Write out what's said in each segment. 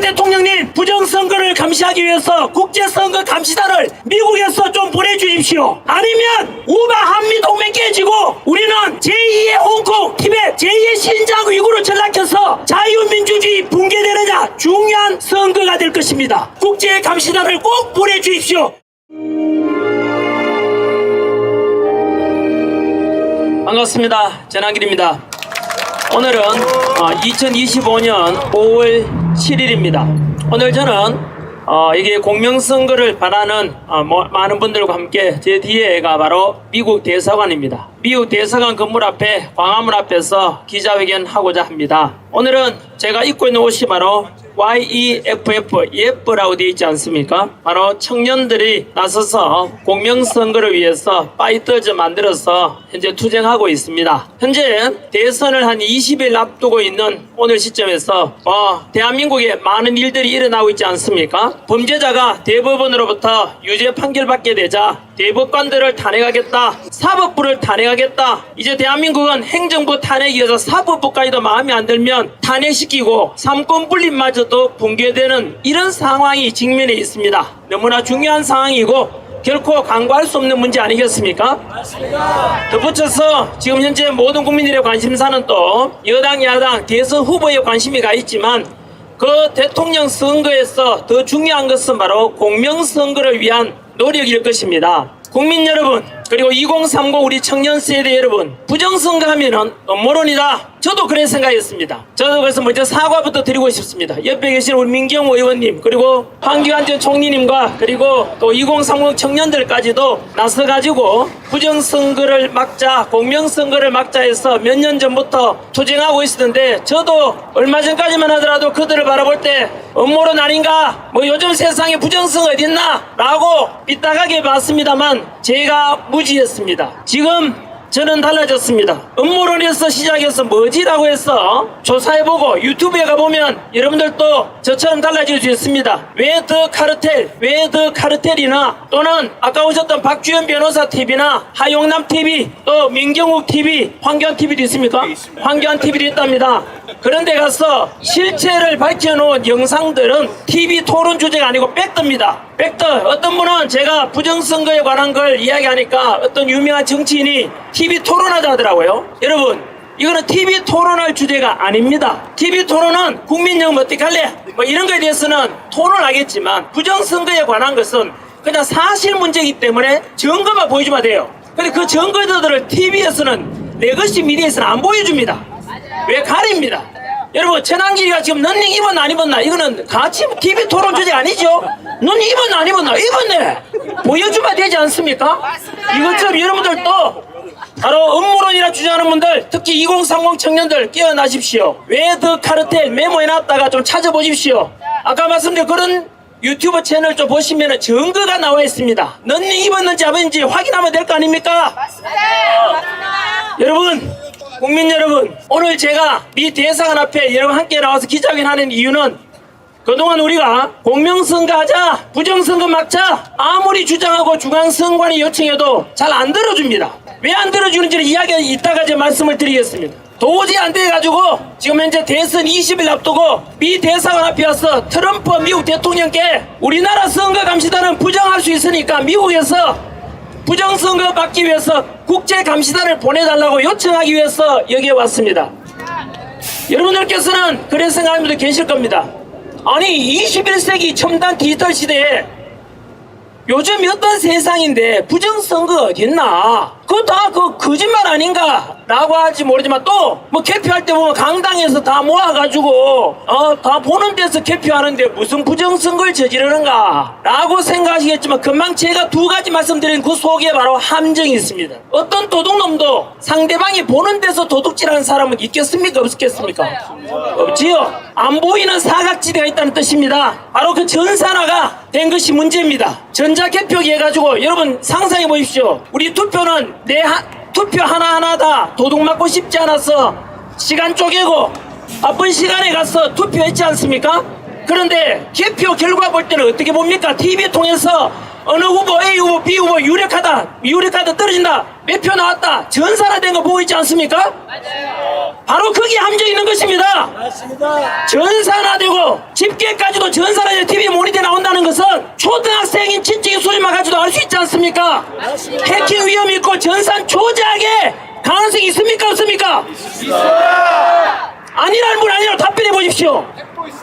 대통령님 부정선거를 감시하기 위해서 국제선거 감시단을 미국에서 좀 보내주십시오. 아니면 우바 한미 동맹 깨지고 우리는 제2의 홍콩, 티벳, 제2의 신장 위구르 전락해서 자유민주주의 붕괴되느냐 중요한 선거가 될 것입니다. 국제 감시단을 꼭 보내주십시오. 반갑습니다. 전한길입니다. 오늘은 2025년 5월 7일입니다. 오늘 저는 어, 이게 공명선거를 바라는 어, 뭐- 많은 분들과 함께 제 뒤에가 바로 미국 대사관입니다. 미국 대사관 건물 앞에 광화문 앞에서 기자회견 하고자 합니다. 오늘은 제가 입고 있는 옷이 바로 YEFF 예쁘라고 되어 있지 않습니까? 바로 청년들이 나서서 공명선거를 위해서 파이터즈 만들어서 현재 투쟁하고 있습니다. 현재 대선을 한 20일 앞두고 있는 오늘 시점에서 어, 대한민국에 많은 일들이 일어나고 있지 않습니까? 범죄자가 대법원으로부터 유죄 판결받게 되자 대법관들을 탄핵하겠다. 사법부를 탄핵하겠다. 이제 대한민국은 행정부 탄핵 이 어서 사법부까지도 마음에 안 들면 탄핵시키고 삼권 분립마저도 붕괴되는 이런 상황이 직면해 있습니다. 너무나 중요한 상황이고 결코 간과할 수 없는 문제 아니겠습니까? 덧붙여서 지금 현재 모든 국민들의 관심사는 또 여당 야당 대선 후보에 관심이 가 있지만 그 대통령 선거에서 더 중요한 것은 바로 공명선거를 위한 노력일 것입니다. 국민 여러분 그리고 2030 우리 청년 세대 여러분 부정선거 하면은 음모론이다. 저도 그런 생각했습니다. 저도 그래서 먼저 사과부터 드리고 싶습니다. 옆에 계신 우리 민경호 의원님 그리고 황교안 전 총리님과 그리고 또 2030 청년들까지도 나서가지고 부정선거를 막자 공명선거를 막자 해서 몇 년 전부터 투쟁하고 있었는데 저도 얼마 전까지만 하더라도 그들을 바라볼 때 음모론 아닌가 뭐 요즘 세상에 부정선거 어딨나 라고 삐딱하게 봤습니다만 제가 무 지했습니다. 지금 저는 달라졌습니다. 음모론에서 시작해서 뭐지라고 해서 조사해보고 유튜브에 가보면 여러분들도 저처럼 달라질 수 있습니다. 왜 더 카르텔, 왜 더 카르텔이나 또는 아까 오셨던 박주현 변호사 TV나 하용남 TV 또 민경욱 TV, 황교안 TV도 있습니까? 황교안 TV도 있답니다. 그런데 가서 실체를 밝혀놓은 영상들은 TV 토론 주제가 아니고 백더입니다. 백더 어떤 분은 제가 부정선거에 관한 걸 이야기하니까 어떤 유명한 정치인이 TV 토론하자 하더라고요. 여러분 이거는 TV 토론할 주제가 아닙니다. TV 토론은 국민여러분 어떻게 할래? 뭐 이런 거에 대해서는 토론하겠지만 부정선거에 관한 것은 그냥 사실 문제이기 때문에 증거만 보여주면 돼요. 근데 그 증거들을 TV에서는 내 것이 미디어에서는 안 보여줍니다. 왜 가립니다. 여러분 천안길이가 지금 런닝 입었나 안 입었나? 이거는 같이 TV 토론 주제 아니죠? 넌 입었나 안 입었나? 입었네. 보여주면 되지 않습니까? 이것처럼 여러분들도 바로 음모론이라 주장하는 분들 특히 2030 청년들 깨어나십시오. 왜 더 카르텔 메모해놨다가 좀 찾아보십시오. 아까 말씀드린 그런 유튜브 채널 좀 보시면 증거가 나와 있습니다. 런닝 입었는지 안 입었는지 확인하면 될 거 아닙니까? 여러분, 국민 여러분, 오늘 제가 미 대사관 앞에 여러분 함께 나와서 기자회견 하는 이유는 그동안 우리가 공명선거 하자, 부정선거 막자, 아무리 주장하고 중앙선관위 요청해도 잘 안 들어줍니다. 왜 안 들어주는지를 이야기 이따가 제 말씀을 드리겠습니다. 도저히 안 돼가지고 지금 현재 대선 20일 앞두고 미 대사관 앞에 와서 트럼프 미국 대통령께 우리나라 선거 감시단은 부정할 수 있으니까 미국에서 부정선거 막기 위해서 국제감시단을 보내달라고 요청하기 위해서 여기에 왔습니다. 여러분들께서는 그런 생각하는 분들 계실 겁니다. 아니 21세기 첨단 디지털 시대에 요즘 어떤 세상인데 부정선거 어딨나? 그거 다그 거짓말 아닌가? 라고 할지 모르지만 또 뭐 개표할 때 보면 강당에서 다 모아가지고 어 다 보는 데서 개표하는데 무슨 부정선거를 저지르는가? 라고 생각하시겠지만 금방 제가 두 가지 말씀드린 그 속에 바로 함정이 있습니다. 어떤 도둑놈도 상대방이 보는 데서 도둑질하는 사람은 있겠습니까? 없겠습니까? 없지요. 안 보이는 사각지대가 있다는 뜻입니다. 바로 그 전산화가 된 것이 문제입니다. 전자개표기 해가지고 여러분 상상해 보십시오. 우리 투표는 내 하- 투표 하나하나 다 도둑 맞고 싶지 않아서 시간 쪼개고 바쁜 시간에 가서 투표했지 않습니까? 그런데 개표 결과 볼 때는 어떻게 봅니까? TV 통해서 어느 후보 A 후보 B 후보 유력하다 유력하다 떨어진다 몇표 나왔다 전산화된 거 보고 있지 않습니까? 바로 거기에 함정 있는 것입니다. 맞습니다. 전산화되고 집계까지도 전산화되고 TV 모니터에 나온다는 것은 초등학생인 친척의 소리만 가지고도 알 수 있지 않습니까? 해킹 위험이 있고 전산 조작의 가능성이 있습니까 없습니까? 아니라는 분 아니라고 답변해 보십시오.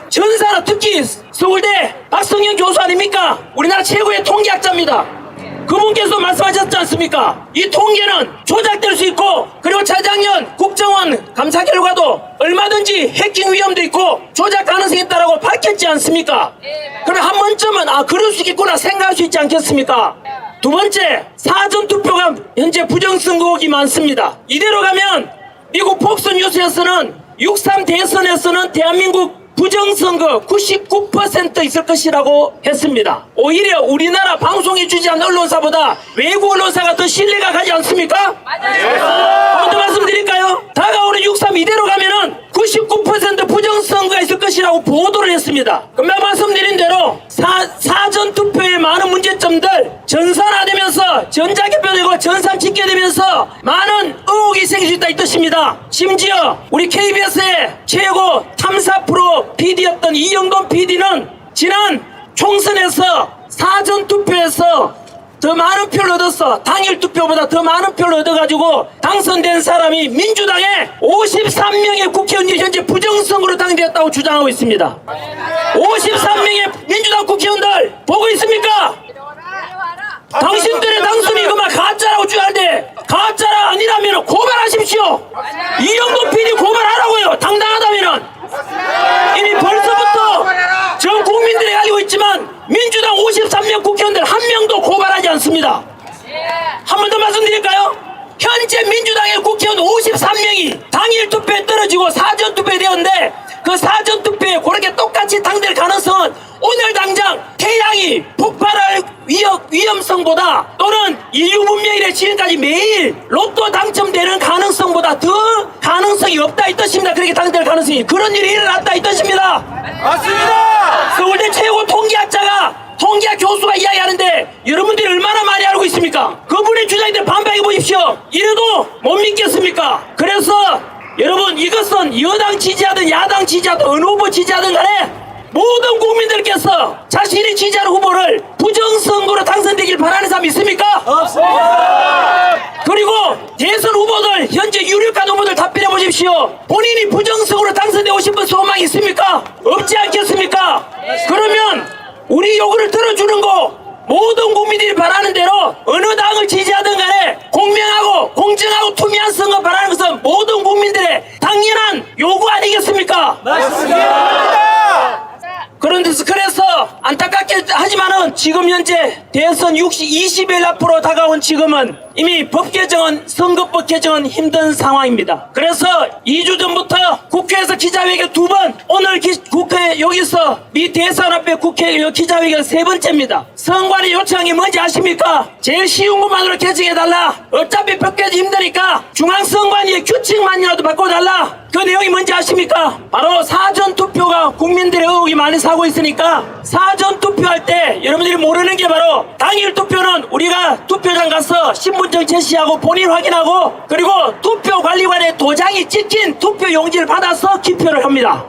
전산화 특히 서울대 박성영 교수 아닙니까? 우리나라 최고의 통계학자입니다. 그분께서 말씀하셨지 않습니까? 이 통계는 조작될 수 있고 그리고 재작년 국정원 감사 결과도 얼마든지 해킹 위험도 있고 조작 가능성이 있다고 밝혔지 않습니까? 그럼 한 번쯤은 아 그럴 수 있겠구나 생각할 수 있지 않겠습니까? 두 번째 사전 투표가 현재 부정선거국이 많습니다. 이대로 가면 미국 폭스 뉴스에서는 6.3 대선에서는 대한민국 부정선거 99% 있을 것이라고 했습니다. 오히려 우리나라 방송이 주지 않는 언론사보다 외국 언론사가 더 신뢰가 가지 않습니까? 한번더 말씀드릴까요? 다가오는 6.3 이대로 가면은 99% 부정선거가 있을 것이라고 보도를 했습니다. 금방 말씀드린 대로 사, 사전 투표의 많은 문제점들 전산화되면서 전자개표되고 전산 집계되면서 많은 의혹이 생길 수 있다 이 뜻입니다. 심지어 우리 KBS의 최고 탐사 프로 PD였던 이영돈 PD는 지난 총선에서 사전 투표에서 더 많은 표를 얻었어. 당일 투표보다 더 많은 표를 얻어가지고 당선된 사람이 민주당의 53명의 국회의원이 현재 부정선거로 당되었다고 주장하고 있습니다. 53명의 민주당 국회의원들 보고 있습니까? 당신들의 당선이 그만 가짜라고 주장하는데 가짜라 아니라면 고발하십시오. 이영도 PD 고발하라고요. 당당하다면은 이미 벌써부터 전 국민들이 알고 있지만 민주당 53명 국회의원들 한 명도 고발하지 않습니다. 한 번 더 말씀드릴까요? 현재 민주당의 국회의원 53명이 당일 투표에 떨어지고 사전 투표에 되었는데 그 사전 투표에 그렇게 똑같이 당될 가능성은 오늘 당장 태양이 폭발할 위험, 위험성보다 또는 인류 문명일에 지금까지 매일 로또 당첨되는 가능성보다 더 가능성이 없다 이 뜻입니다. 그렇게 당될 가능성이 그런 일이 일어났다 이 뜻입니다. 맞습니다. 서울대 최고 통계학자가 통계학 교수가 이야기하는데 여러분들이 얼마나 많이 알고 있습니까? 그분의 주장인데 반박해 보십시오. 이래도 못 믿겠습니까? 그래서 여러분 이것은 여당 지지하든 야당 지지하든 어느 후보 지지하든 간에 모든 국민들께서 자신이 지지하는 후보를 부정선거로 당선되길 바라는 사람 있습니까? 그리고 대선 후보들 현재 유력한 후보들 답변해 보십시오. 본인이 부정선거로 당선되고 싶은 소망이 있습니까? 없지 않겠습니까? 그러면 우리 요구를 들어주는 거 모든 국민들이 바라는 대로 어느 당을 지지하든 간에 공명하고 공정하고 투명한 선거 바라는 것은 모든 국민들의 당연한 요구 아니겠습니까? 맞습니다. 그런데 그래서 안타깝게 하지만은 지금 대선 60, 20일 앞으로 다가 온 지금은 이미 법 개정은 선거법 개정은 힘든 상황입니다. 그래서 2주 전부터 국회에서 기자회견 두 번, 오늘 기- 국회 여기서 미 대선 앞에 국회 여- 기자회견 세 번째입니다. 선관위 요청이 뭔지 아십니까? 제일 쉬운 것만으로 개정해달라. 어차피 법 개정 힘드니까 중앙선관위의 규칙만이라도 바꿔달라. 그 내용이 뭔지 아십니까? 바로 사전 투표가 국민들의 의혹이 많이 사고 있으니까 사전 투표할 때 여러분들이 모르는 게 바로 당일 투표는 우리가 투표장 가서 신분증 제시하고 본인 확인하고 그리고 투표 관리관의 도장이 찍힌 투표 용지를 받아서 기표를 합니다.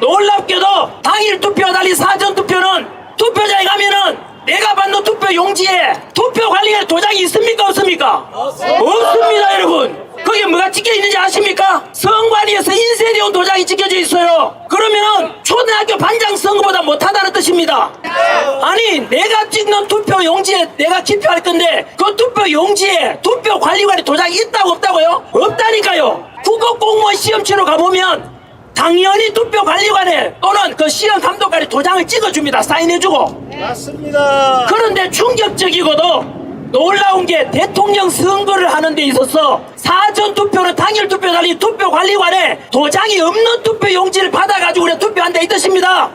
놀랍게도 당일 투표와 달리 사전 투표는 투표장에 가면은 내가 받는 투표 용지에 투표 관리관 도장이 있습니까 없습니까? 없습니다 여러분. 거기에 뭐가 찍혀 있는지 아십니까? 선관위에서 인쇄되온 도장이 찍혀져 있어요. 그러면 초등학교 반장 선거보다 못하다는 뜻입니다. 아니 내가 찍는 투표 용지에 내가 기표할 건데 그 투표 용지에 투표 관리관의 도장이 있다고 없다고요? 없다니까요. 국어 공무원 시험 치러 가보면 당연히 투표 관리관에 또는 그 시험 감독관에 도장을 찍어줍니다. 사인해주고. 맞습니다. 그런데 충격적이고도 놀라운 게 대통령 선거를 하는 데 있어서 사전 투표는 당일 투표 달리 투표 관리관에 도장이 없는 투표 용지를 받아가지고 우리가 투표한다 이 뜻입니다.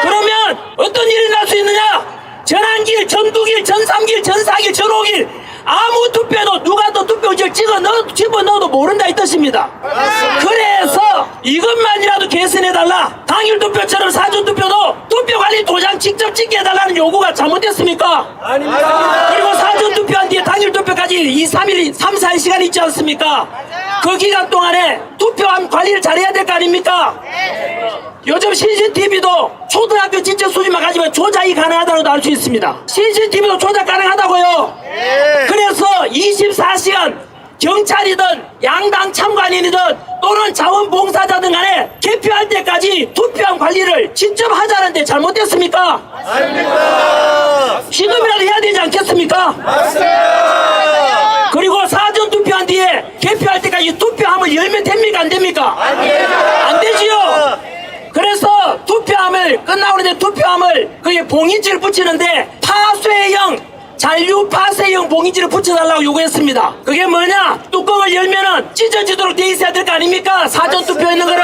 그러면 어떤 일이 날 수 있느냐? 전환길, 전두길, 전삼길, 전사길, 전오길 아무 투표도 누가 또 투표지를 찍어 넣어 집어 넣어도 모른다 이 뜻입니다. 그래서 이것만이라도 개선해달라. 당일 투표처럼 사전 투표도 투표 관리 도장 직접 찍게 해달라는 요구가 잘못됐습니까? 아닙니다. 그리고 사전 투표한 뒤에 당일 투표까지 2, 3일, 3, 4일 시간이 있지 않습니까? 그 기간 동안에 투표함 관리를 잘해야 될 거 아닙니까? 요즘 CCTV도 초등학교 지적 수준만 가지면 조작이 가능하다고도 알 수 있습니다. CCTV도 조작 가능하다고요. 그래서 24시간 경찰이든 양당 참관인이든 또는 자원봉사자든 간에 개표할 때까지 투표함 관리를 직접 하자는데 잘못됐습니까? 아닙니다. 지금이라도 해야 되지 않겠습니까? 맞습니다. 그리고 사전 투표한 뒤에 개표할 때까지 투표함을 열면 됩니까? 안 됩니까? 안 되지요. 그래서 투표함을 끝나고 나서 투표함을 그게 봉인지를 붙이는데 파쇄형 잔류 파쇄형 봉인지를 붙여달라고 요구했습니다. 그게 뭐냐? 뚜껑을 열면은 찢어지도록 돼 있어야 될 거 아닙니까? 사전 투표했는 거를.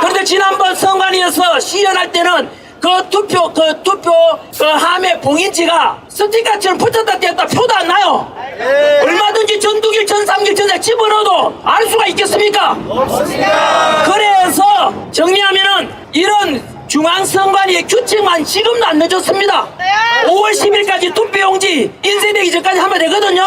그런데 지난번 선관위에서 시연할 때는 그 투표 그 투표 그 함의 봉인지가 스티커처럼 붙였다 뗐다 표도 안 나요. 얼마든지 전두길 전삼길 전사 집어넣어도 알 수가 있겠습니까? 그래서 정리하면은 이런 중앙선관위의 규칙만 지금도 안 늦었습니다. 5월 10일까지 투표용지 인쇄되기 전까지 하면 되거든요.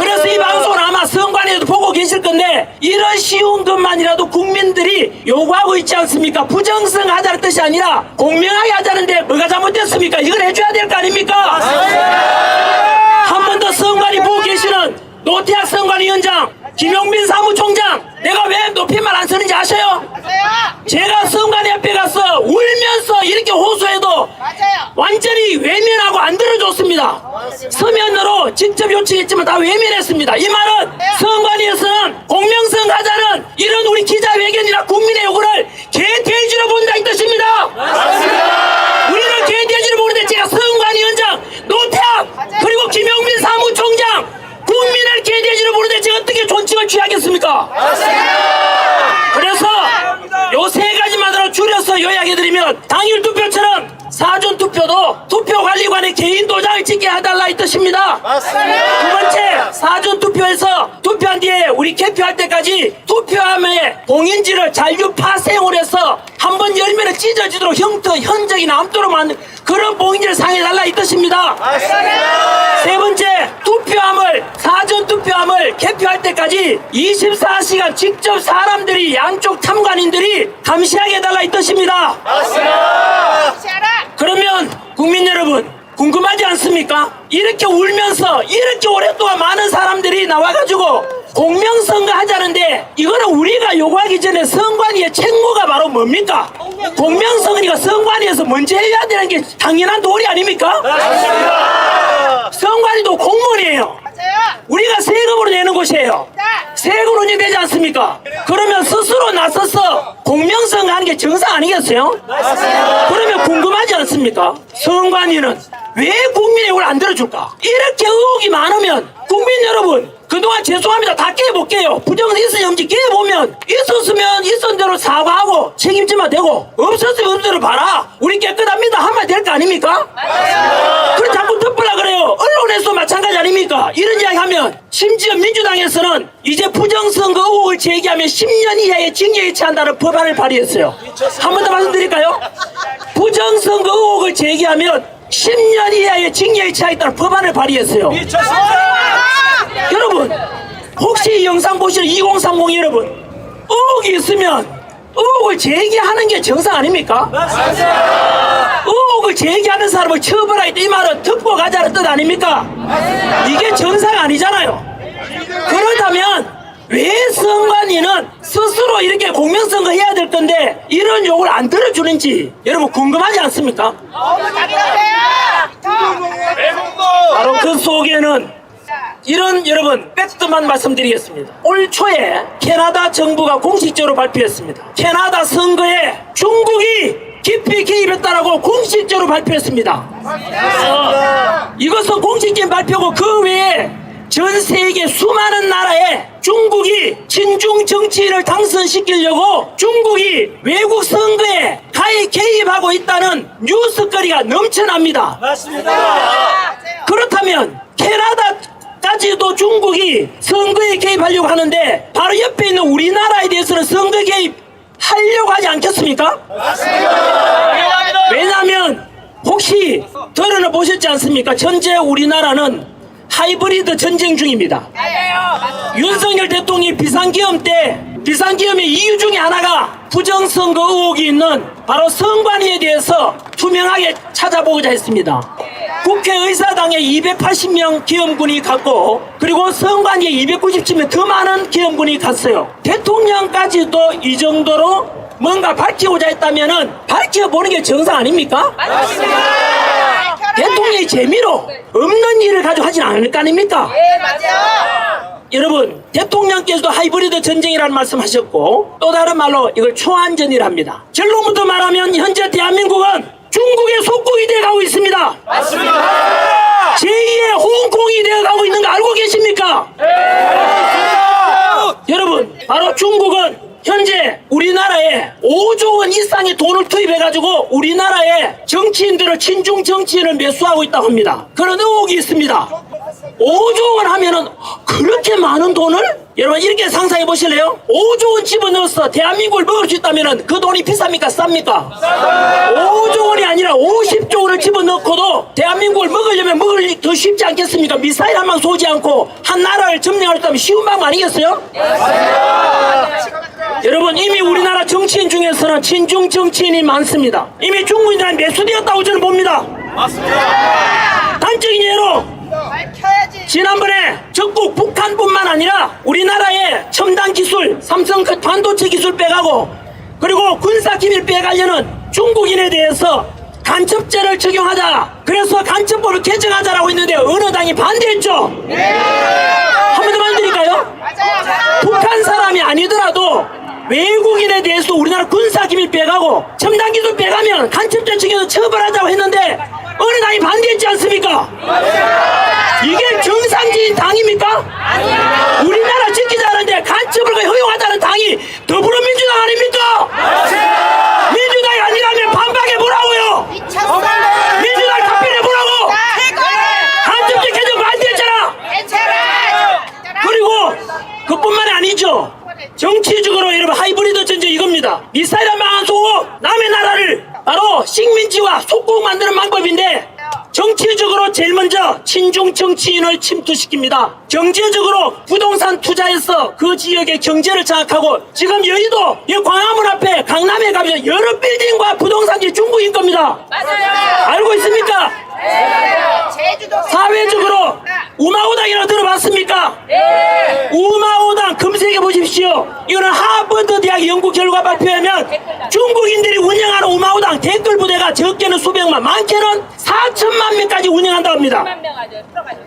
그래서 이 방송은 아마 선관위에도 보고 계실 건데 이런 쉬운 것만이라도 국민들이 요구하고 있지 않습니까? 부정성 하자는 뜻이 아니라 공명하게 하자는데 뭐가 잘못됐습니까? 이걸 해줘야 될 거 아닙니까? 한 번 더 선관위 보고 계시는 노태학 선관위원장, 김용민 사무총장, 내가 왜 높임말 안 쓰는지 아셔요? 제가 선관위 앞에 가서 울면서 이렇게 호소해도 맞아요. 완전히 외면하고 안 들어줬습니다. 서면으로 직접 요청했지만 다 외면했습니다. 이 말은 선관위에서는 공명성 가자는 이런 우리 기자회견이나 국민의 요구를 개돼지로 본다 이 뜻입니다. 우리는 개돼지로 보는데 제가 선관위원장 노태학 그리고 김용민 사무총장 국민을 개돼지로 보는데 제가 어떻게 존칭을 취하겠습니까? 그래서 요 세 가지만으로 줄여서 요약해드리면 당일 투표처럼 사전 투표도 개인 도장을 찍게 해달라 이 뜻입니다. 두 번째 사전 투표에서 투표한 뒤에 우리 개표할 때까지 투표함에 봉인지를 잔류 파쇄용을 해서 한 번 열면 찢어지도록 형태 현적이 남도록 만든 그런 봉인지를 상해달라 이 뜻입니다. 세 번째 투표함을 사전 투표함을 개표할 때까지 24시간 직접 사람들이 양쪽 참관인들이 감시하게 해달라 이 뜻입니다. 시아라. 그러면 국민 여러분 궁금하지 않습니까? 이렇게 울면서 이렇게 오랫동안 많은 사람들이 나와가지고 공명선거 하자는데 이거는 우리가 요구하기 전에 선관위의 책무가 바로 뭡니까? 공명선거니까 선관위에서 먼저 해야 되는 게 당연한 도리 아닙니까? 선관위도 공무원이에요. 우리가 세금으로 내는 곳이에요. 세금 운영되지 않습니까? 그러면 스스로 나서서 공명선거 하는 게 정상 아니겠어요? 그러면 궁금하지 않습니까? 선관위는 왜 국민의 욕을 안 들어줄까? 이렇게 의혹이 많으면 국민 여러분 그동안 죄송합니다. 다 깨볼게요. 부정은 있으니 없지. 깨보면 있었으면 있었던 대로 사과하고 책임지면 되고 없었으면 없는 대로 봐라. 우리 깨끗합니다. 하면 될 거 아닙니까? 그래 자꾸 덮으려 그래요. 언론에서 마찬가지 아닙니까? 이런 이야기 하면 심지어 민주당에서는 이제 부정선거 의혹을 제기하면 10년 이하의 징역에 처한다는 법안을 발의했어요. 한 번 더 말씀드릴까요? 부정선거 의혹을 제기하면 10년 이하의 징역에 처하겠다는 법안을 발의했어요 여러분 혹시 이 영상 보시는 2030 여러분 의혹이 있으면 의혹을 제기하는 게 정상 아닙니까? 의혹을 제기하는 사람을 처벌하겠다 이 말은 듣고 가자는 뜻 아닙니까? 이게 정상 아니잖아요 그렇다면 왜 선관위는 스스로 이렇게 공명선거 해야 될 건데 이런 요구를 안 들어주는지 여러분 궁금하지 않습니까? 바로 그 속에는 이런 여러분 팩트만 말씀드리겠습니다. 올 초에 캐나다 정부가 공식적으로 발표했습니다. 캐나다 선거에 중국이 깊이 개입했다라고 공식적으로 발표했습니다. 어, 이것은 공식적인 발표고 그 외에 전 세계 수많은 나라에 중국이 친중 정치인을 당선시키려고 중국이 외국 선거에 가히 개입하고 있다는 뉴스거리가 넘쳐납니다. 맞습니다. 그렇다면 캐나다까지도 중국이 선거에 개입하려고 하는데 바로 옆에 있는 우리나라에 대해서는 선거 개입 하려고 하지 않겠습니까? 왜냐하면 혹시 들어는 보셨지 않습니까? 현재 우리나라는 하이브리드 전쟁 중입니다. 윤석열 대통령이 비상기업 때 비상기업의 이유 중에 하나가 부정선거 의혹이 있는 바로 선관위에 대해서 투명하게 찾아보고자 했습니다. 국회의사당에 280명 기업군이 갔고 그리고 선관위에 297명 더 많은 기업군이 갔어요. 대통령까지도 이 정도로 뭔가 밝히고자 했다면 은 밝혀보는 게 정상 아닙니까? 대통령이 재미로 없는 일을 가지고 하진 않을 거 아닙니까? 예, 맞아요. 여러분 대통령께서도 하이브리드 전쟁이라는 말씀 하셨고 또 다른 말로 이걸 초안전이랍니다. 결론부터 말하면 현재 대한민국은 중국의 속국이 돼가고 있습니다. 맞습니다. 제2의 홍콩이 되어가고 있는 거 알고 계십니까? 여러분 바로 중국은 현재 우리나라에 5조 원 이상의 돈을 투입해가지고 우리나라의 정치인들을 친중 정치인을 매수하고 있다고 합니다. 그런 의혹이 있습니다. 5조 원 하면은 그렇게 많은 돈을 여러분 이렇게 상상해 보실래요? 5조 원 집어넣어서 대한민국을 먹을 수 있다면은 그 돈이 비쌉니까 쌉니까? 5조 원이 아니라 50조 원을 집어넣고도 대한민국을 먹으려면 먹을 일더 쉽지 않겠습니까? 미사일 한 방 쏘지 않고 한 나라를 점령할 수 있다면 쉬운 방법 아니겠어요? 여러분 이미 우리나라 정치인 중에서는 친중 정치인이 많습니다. 이미 중국인들한 매수되었다고 저는 봅니다. 맞습니다. 단적인 예로 지. 지난번에 적국 북한뿐만 아니라 우리나라의 첨단 기술 삼성 그 반도체 기술 빼가고 그리고 군사 기밀 빼가려는 중국인에 대해서 간첩죄를 적용하자 그래서 간첩법을 개정하자라고 했는데 어느 당이 반대했죠 한번더 만드릴까요? 맞아요. 북한 사람이 아니더라도 외국인에 대해서 우리나라 군사 기밀 빼가고 첨단 기술 빼가면 간첩죄 적용해서 처벌하자고 했는데 어느 당이 반대했지 않습니까? 이게 정상적인 당입니까? 우리나라 지키자는데 간첩을 허용하자는 당이 더불어민주당 아닙니까? 민주당이 아니라면 반박해 보라고요. 민주당 답변해 보라고. 자, 간첩죄 개정 반대했잖아. 그리고 그뿐만이 아니죠. 정치적으로 여러분 하이브리드 전쟁 이겁니다. 미사일 한 방안 쏘고 남의 나라를 바로 식민지와 속국 만드는 방법인데 정치적으로 제일 먼저 친중 정치인을 침투시킵니다. 경제적으로 부동산 투자해서 그 지역의 경제를 장악하고 지금 여의도 이 광화문 앞에 강남에 가면 여러 빌딩과 부동산이 중국인 겁니다. 맞아요. 알고 있습니까? 사회적으로 우마우당이라고 들어봤습니까? 우마우당 검색해 보십시오. 이거는 하버드 대학 연구 결과 발표하면 중국인들이 운영하는 우마우당 댓글 부대가 적게는 수백만, 많게는 4천만 명까지 운영한다고 합니다.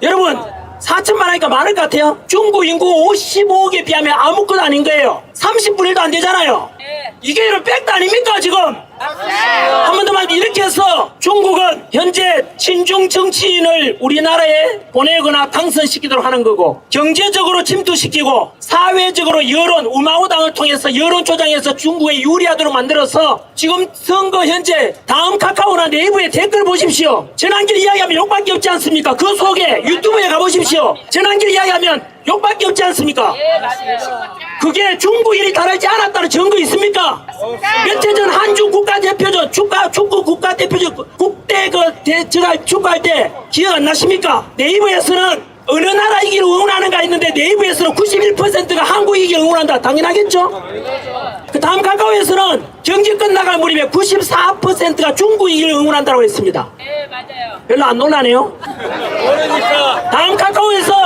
여러분 4천만 하니까 많을 것 같아요? 중국 인구 55억에 비하면 아무것도 아닌 거예요. 30분의 1도 안 되잖아요. 이게 이런 팩트 아닙니까 지금? 한 번더 말해 이렇게 해서 중국은 현재 친중 정치인을 우리나라에 보내거나 당선시키도록 하는 거고 경제적으로 침투시키고 사회적으로 여론 우마우당을 통해서 여론 조장해서 중국에 유리하도록 만들어서 지금 선거 현재 다음 카카오나 네이버에 댓글 보십시오. 전환길 이야기하면 욕밖에 없지 않습니까? 그 속에 유튜브에 가보십시오. 전환길 이야기하면 욕밖에 없지 않습니까 그게 중국인이 다르지 않았다는 증거 있습니까? 며칠 전 한중 국가대표전 축구 축구 국가대표전 국대 그 대, 제가 축구할 때 기억 안 나십니까? 네이버에서는 어느 나라 이기를 응원하는가 했는데 네이버에서는 91%가 한국 이기를 응원한다 당연하겠죠? 그 다음 카카오에서는 경기 끝나갈 무렵에 94%가 중국 이기를 응원한다고 했습니다. 별로 안 놀라네요. 그러니까 다음 카카오에서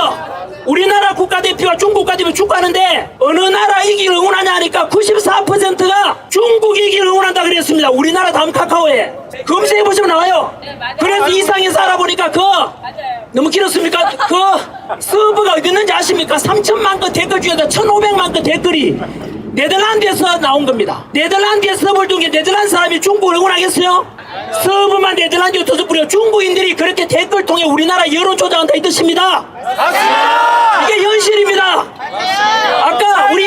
국가대표 축구하는데 어느 나라 이기를 응원하냐 하니까 94%가 중국 이기를 응원한다 그랬습니다. 우리나라 다음 카카오에 검색해 보시면 나와요. 그래서 이상에서 알아보니까 그 너무 길었습니까? 그 서버가 어디 있는지 아십니까? 3천만 건 댓글 중에서 1,500만 건 댓글이 네덜란드에서 나온 겁니다. 네덜란드에 서버를 둔게 네덜란드 사람이 중국을 응원하겠어요? 서버만 네덜란드에 터서 뿌려 중국인들이 그렇게 댓글 통해 우리나라 여론 조장한다 이 뜻입니다. 이게 현실입니다. 아까 우리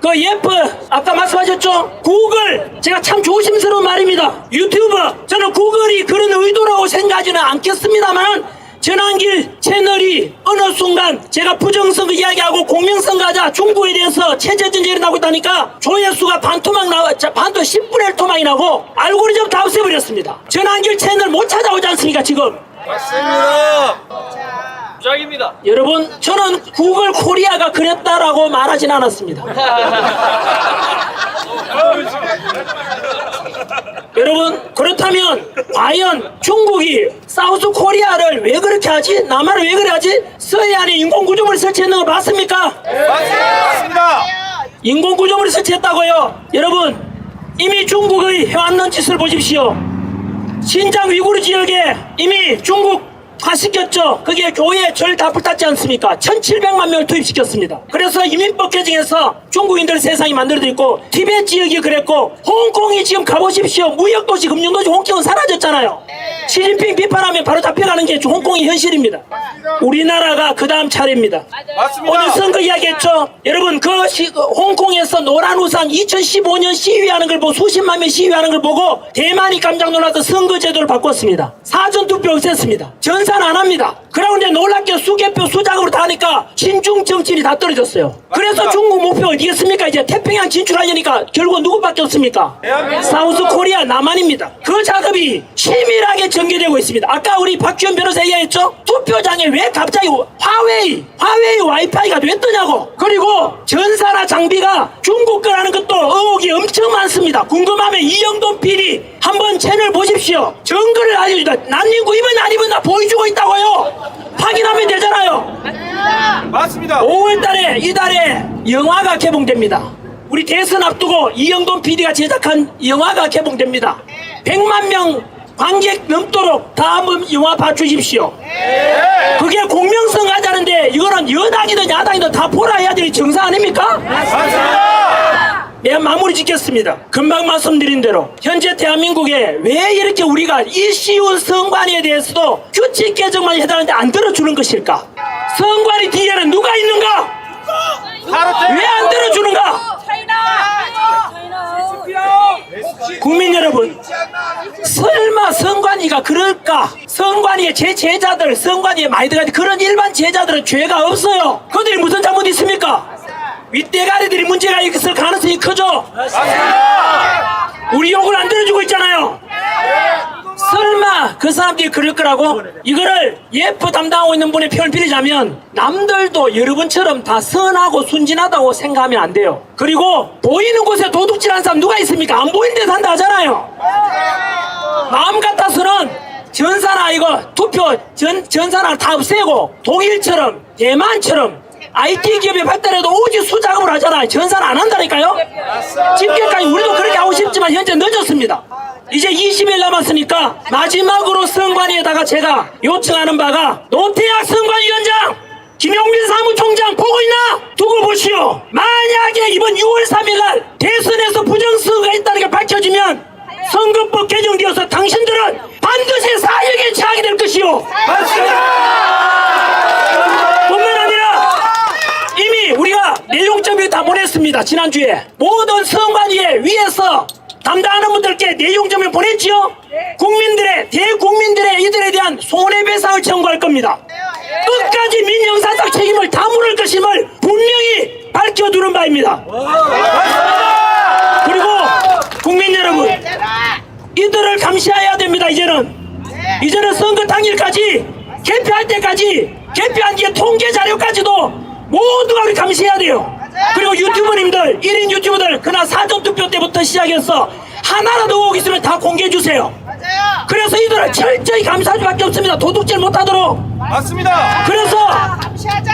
그 예프 아까 말씀하셨죠? 구글 제가 참 조심스러운 말입니다. 유튜브 저는 구글이 그런 의도라고 생각하지는 않겠습니다만 전환길 채널이 어느 순간 제가 부정선거 이야기하고 공명선거 하자 중국에 대해서 체제전쟁이 일어나고 있다니까 조회수가 반토막 나와 자, 반도 10분의 1 토막이 나고 알고리즘 다 없애버렸습니다 전환길 채널 못 찾아오지 않습니까 지금 맞습니다. 부작입니다. 여러분 저는 구글 코리아가 그랬다라고 말하진 않았습니다 여러분 그렇다면 과연 중국이 사우스 코리아를 왜 그렇게 하지? 남한을 왜 그래 하지? 서해안에 인공구조물을 설치했는 거 맞습니까? 맞습니다. 인공구조물을 설치했다고요 여러분 이미 중국의 해왔는 짓을 보십시오 신장 위구르 지역에 이미 중국 가시켰죠 거기에 교회 절다 불탔지 않습니까 1700만 명을 투입시켰습니다 그래서 이민법 개정에서 중국인들 세상이 만들어져 있고 티베트 지역이 그랬고 홍콩이 지금 가보십시오 무역도시 금융도시 홍콩은 사라졌잖아요 시진핑 비판하면 바로 잡혀가는 게 홍콩의 현실입니다 우리나라가 그 다음 차례입니다 맞습니다. 오늘 선거 이야기했죠? 여러분 그 시- 그 홍콩에서 노란 우산 2015년 시위하는 걸 보고 수십만 명 시위하는 걸 보고 대만이 깜짝 놀라서 선거제도를 바꿨습니다. 사전투표 없앴습니다. 전산 안 합니다. 그런데 놀랍게 수개표 수작으로 다 하니까 친중 정치인이 다 떨어졌어요. 그래서. 중국 목표 어디겠습니까? 이제 태평양 진출하려니까 결국 누구밖에 없습니까? 사우스 코리아 남한입니다. 그 작업이 치밀하게 전개되고 있습니다. 아까 우리 박지원 변호사 이야기했죠? 투표장에 왜 갑자기 화웨이, 화웨이 와이파이가 왜 뜨냐고. 그리고 전사나 장비가 중국 거라는 것도 의혹이 엄청 많습니다. 궁금하면 이영돈 PD 채널 보십시오. 증거를 알려주다. 난닝구 입은 안 입은 다 보여주고 있다고요. 확인하면 되잖아요. 맞습니다. 5월 달에 이달에 영화가 개봉됩니다. 우리 대선 앞두고 이영돈 PD가 제작한 영화가 개봉됩니다. 100만 명 관객 넘도록 다 한번 영화 봐주십시오. 그게 공명성 하자는데 이거는 여당이든 야당이든 다 보라 해야 될 정상 아닙니까? 맞습니다. 내가 마무리 짓겠습니다. 금방 말씀드린 대로 현재 대한민국에 왜 이렇게 우리가 이 쉬운 성관에 대해서도 규칙 개정만 해달라는데 안 들어주는 것일까? 성관이 뒤에는 누가 있는가? 왜 안 들어주는가? 국민 여러분, 설마 성관이가 그럴까? 성관이의 제 제자들, 성관이의 마이드가 그런 일반 제자들은 죄가 없어요. 그들이 무슨 잘못 있습니까? 윗대가리들이 문제가 있을 가능성이 크죠. 우리 욕을 안 들어주고 있잖아요. 설마 그 사람들이 그럴 거라고? 이거를 예프 담당하고 있는 분의 표현을 빌리자면 남들도 여러분처럼 다 선하고 순진하다고 생각하면 안 돼요. 그리고 보이는 곳에 도둑질하는 사람 누가 있습니까? 안 보이는 데 산다 하잖아요. 마음 같아서는 전사나 이거 투표 전, 전사나 다 없애고 독일처럼 대만처럼 IT 기업이 발달해도 오직 수작업을 하잖아요. 전사는 안 한다니까요. 집계까지 우리도 그렇게 하고 싶지만 현재 늦었습니다. 이제 20일 남았으니까 마지막으로 선관위에다가 제가 요청하는 바가 노태학 선관위원장 김용민 사무총장 보고 있나? 두고 보시오. 만약에 이번 6월 3일 날 대선에서 부정선거가 있다는 게 밝혀지면 선거법 개정되어서 당신들은 반드시 사형에 처하게 될 것이오. 뿐만 아니라 이미 우리가 내용점을 다 보냈습니다. 지난주에 모든 선관위에 위에서 담당하는 분들께 내용점을 보냈지요. 국민들의 대국민들의 이들에 대한 손해배상을 청구할 겁니다. 끝까지 민영사상 책임을 다 물을 것임을 분명히 밝혀두는 바입니다. 그리고 국민 여러분 이들을 감시해야 됩니다. 이제는 이제는 선거 당일까지 개표할 때까지 개표한 뒤에 통계 자료까지도 모두가 우리 감시해야 돼요. 그리고 유튜버님들 1인 유튜버들 그날 사전투표 때부터 시작해서 하나라도 의혹 있으면 다 공개해 주세요. 그래서 이들을 철저히 감시할 수밖에 없습니다. 도둑질 못하도록. 맞습니다. 그래서 감시하자.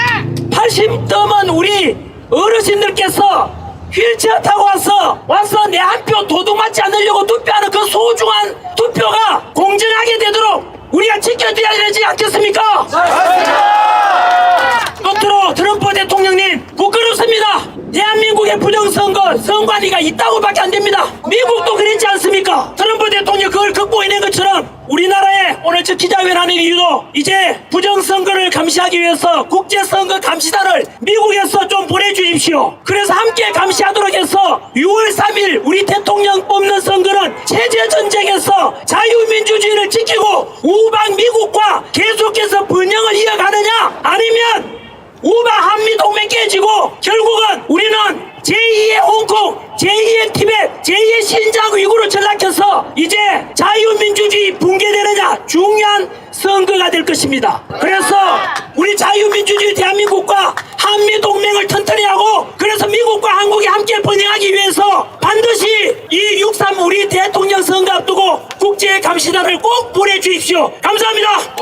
80 넘은 우리 어르신들께서 휠체어 타고 왔어 와서 내 한 표 도둑 맞지 않으려고 투표하는 그 소중한 투표가 공정하게 되도록 우리가 지켜드려야 되지 않겠습니까? 끝으로 트럼프 대통령님 부끄럽습니다 대한민국의 부정선거 선관위가 있다고밖에 안 됩니다 미국도 그랬지 않습니까? 트럼프 대통령 그걸 극복해낸 것처럼 우리나라에 오늘 저 기자회견 하는 이유도 이제 부정선거를 감시하기 위해서 국제선거 감시단을 미국에서 좀 보내주십시오. 그래서 함께 감시하도록 해서 6월 3일 우리 대통령 뽑는 선거는 체제전쟁에서 자유민주주의를 지키고 우방 미국과 계속해서 번영을 이어가느냐 아니면 우방 한미 동맹 깨지고 결국은 우리는 제2의 홍콩, 제2의 티벳, 제2의 신장 위구르 전락해서 이제 자유민주주의 붕괴되느냐 중요한 선거가 될 것입니다. 그래서 우리 자유민주주의 대한민국과 한미 동맹을 튼튼히 하고 그래서 미국과 한국이 함께 번영하기 위해서 반드시 이 6.3 우리 대통령 선거 앞두고 국제 감시단을 꼭 보내주십시오. 감사합니다.